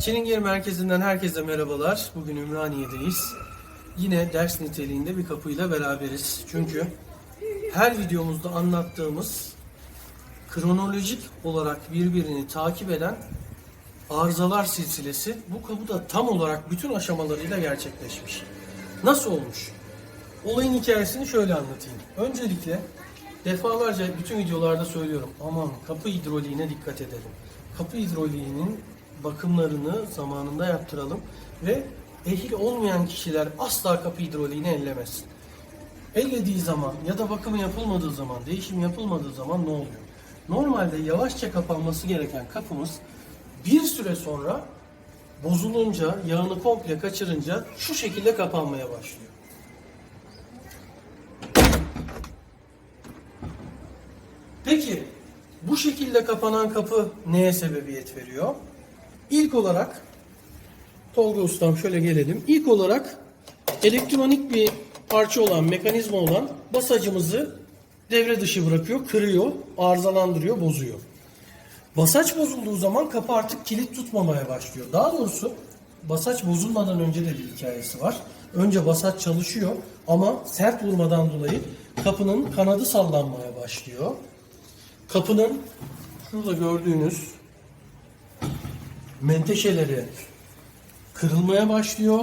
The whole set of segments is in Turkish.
Çilingir Merkezi'nden herkese merhabalar. Bugün Ümraniye'deyiz. Yine ders niteliğinde bir kapıyla beraberiz. Çünkü her videomuzda anlattığımız kronolojik olarak birbirini takip eden arızalar silsilesi bu kapıda tam olarak bütün aşamalarıyla gerçekleşmiş. Nasıl olmuş? Olayın hikayesini şöyle anlatayım. Öncelikle defalarca bütün videolarda söylüyorum. Aman kapı hidroliğine dikkat edelim. Kapı hidroliğinin bakımlarını zamanında yaptıralım ve ehil olmayan kişiler asla kapı hidroliğini ellemesin. Ellediği zaman ya da bakımı yapılmadığı zaman, değişim yapılmadığı zaman ne oluyor? Normalde yavaşça kapanması gereken kapımız bir süre sonra bozulunca, yağını komple kaçırınca şu şekilde kapanmaya başlıyor. Peki bu şekilde kapanan kapı neye sebebiyet veriyor? İlk olarak Tolga Ustam şöyle gelelim. İlk olarak elektronik bir parça olan, mekanizma olan basacımızı devre dışı bırakıyor, kırıyor, arızalandırıyor, bozuyor. Basaç bozulduğu zaman kapı artık kilit tutmamaya başlıyor. Daha doğrusu basaç bozulmadan önce de bir hikayesi var. Önce basaç çalışıyor ama sert vurmadan dolayı kapının kanadı sallanmaya başlıyor. Kapının şurada gördüğünüz menteşeleri kırılmaya başlıyor.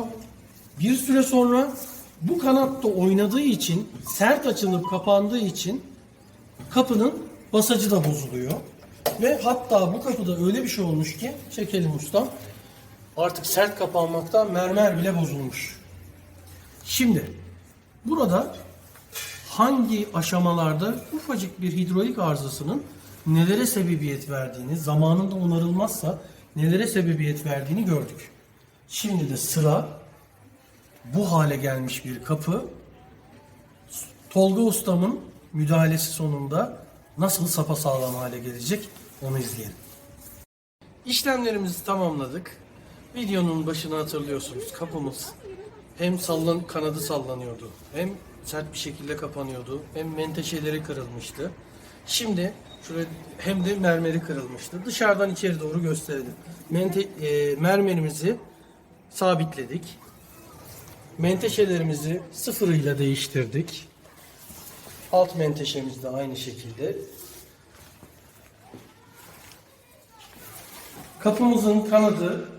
Bir süre sonra bu kanatta oynadığı için, sert açılıp kapandığı için kapının basacı da bozuluyor. Ve hatta bu kapıda öyle bir şey olmuş ki, çekelim ustam, artık sert kapanmaktan mermer bile bozulmuş. Şimdi burada hangi aşamalarda ufacık bir hidrolik arızasının nelere sebebiyet verdiğini, zamanında onarılmazsa nelere sebebiyet verdiğini gördük. Şimdi de sıra bu hale gelmiş bir kapı Tolga Ustam'ın müdahalesi sonunda nasıl sapasağlam hale gelecek onu izleyelim. İşlemlerimizi tamamladık. Videonun başını hatırlıyorsunuz. Kapımız hem sallan kanadı sallanıyordu, hem sert bir şekilde kapanıyordu, hem menteşeleri kırılmıştı. Şimdi şuraya hem de mermeri kırılmıştı. Dışarıdan içeri doğru gösterelim. Mente, e, mermerimizi sabitledik. Menteşelerimizi sıfırıyla değiştirdik. Alt menteşemiz de aynı şekilde. Kapımızın kanadı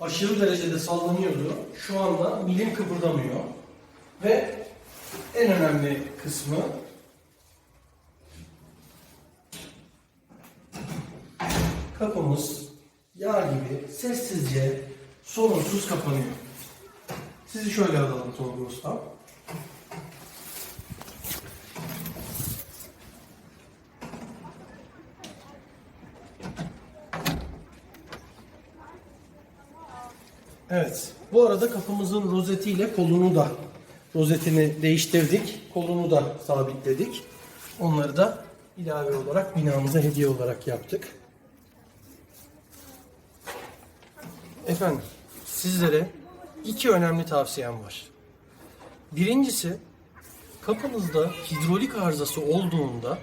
aşırı derecede sallanıyordu. Şu anda milim kıpırdamıyor. Ve en önemli kısmı kapımız yağ gibi sessizce sorunsuz kapanıyor. Sizi şöyle alalım Tolga Usta. Evet. Bu arada kapımızın rozetiyle kolunu da rozetini değiştirdik. Kolunu da sabitledik. Onları da ilave olarak binamıza hediye olarak yaptık. Efendim, sizlere iki önemli tavsiyem var. Birincisi, kapınızda hidrolik arızası olduğunda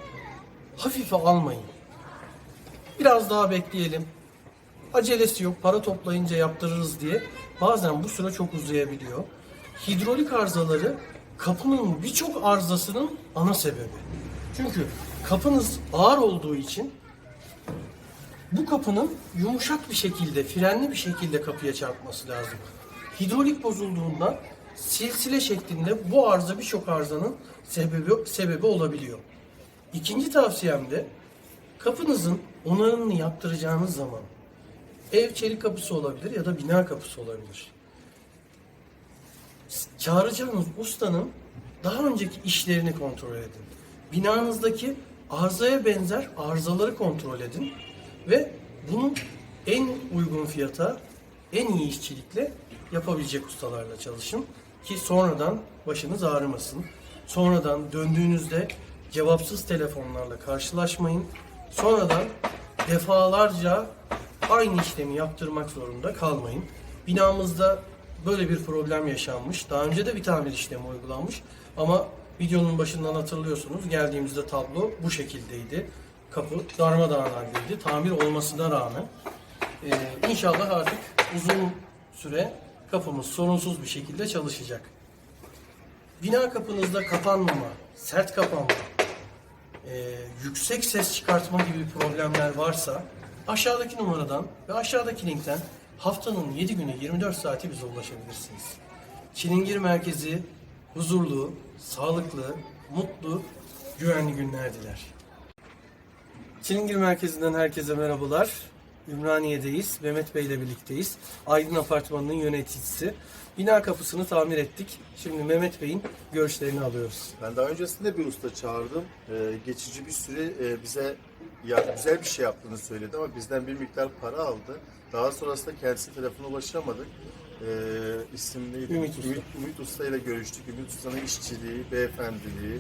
hafife almayın. Biraz daha bekleyelim. Acelesi yok, para toplayınca yaptırırız diye bazen bu süre çok uzayabiliyor. Hidrolik arızaları kapının birçok arızasının ana sebebi. Çünkü kapınız ağır olduğu için bu kapının yumuşak bir şekilde, frenli bir şekilde kapıya çarpması lazım. Hidrolik bozulduğunda silsile şeklinde bu arıza birçok arızanın sebebi, sebebi olabiliyor. İkinci tavsiyem de kapınızın onarımını yaptıracağınız zaman ev çelik kapısı olabilir ya da bina kapısı olabilir. Çağıracağınız ustanın daha önceki işlerini kontrol edin. Binanızdaki arızaya benzer arızaları kontrol edin ve bunu en uygun fiyata, en iyi işçilikle yapabilecek ustalarla çalışın ki sonradan başınız ağrımasın. Sonradan döndüğünüzde cevapsız telefonlarla karşılaşmayın. Sonradan defalarca aynı işlemi yaptırmak zorunda kalmayın. Binamızda böyle bir problem yaşanmış. Daha önce de bir tamir işlemi uygulanmış. Ama videonun başından hatırlıyorsunuz. Geldiğimizde tablo bu şekildeydi. Kapı darmadağın haldeydi. Tamir olmasına rağmen. Ee, inşallah artık uzun süre kapımız sorunsuz bir şekilde çalışacak. Bina kapınızda kapanmama, sert kapanma, e, yüksek ses çıkartma gibi problemler varsa aşağıdaki numaradan ve aşağıdaki linkten haftanın 7 günü 24 saati bize ulaşabilirsiniz. Çilingir Merkezi huzurlu, sağlıklı, mutlu, güvenli günler diler. Çilingir Merkezi'nden herkese merhabalar. Ümraniye'deyiz. Mehmet Bey ile birlikteyiz. Aydın Apartmanı'nın yöneticisi. Bina kapısını tamir ettik. Şimdi Mehmet Bey'in görüşlerini alıyoruz. Ben daha öncesinde bir usta çağırdım. Ee, geçici bir süre e, bize ya güzel bir şey yaptığını söyledi ama bizden bir miktar para aldı. Daha sonrasında kendisi telefona ulaşamadık. Ee, isim neydi? Ümit Usta. Ümit, Ümit Usta ile görüştük. Ümit Usta'nın işçiliği, beyefendiliği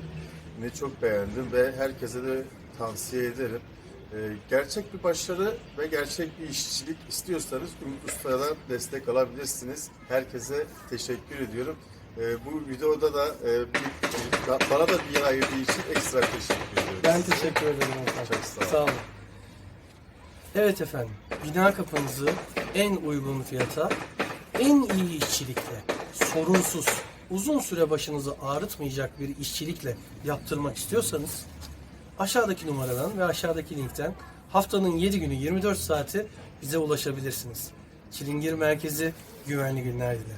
ne çok beğendim ve herkese de tavsiye ederim. Ee, gerçek bir başarı ve gerçek bir işçilik istiyorsanız Ümit Usta'dan destek alabilirsiniz. Herkese teşekkür ediyorum. Ee, bu videoda da e, bir, bana da bir yer ayırdığı için ekstra teşekkür ediyorum. Ben teşekkür ederim efendim. Çok sağ olun. Sağ olun. Evet efendim, bina kapınızı en uygun fiyata, en iyi işçilikle, sorunsuz, uzun süre başınızı ağrıtmayacak bir işçilikle yaptırmak istiyorsanız aşağıdaki numaradan ve aşağıdaki linkten haftanın 7 günü 24 saati bize ulaşabilirsiniz. Çilingir Merkezi güvenli günler diler.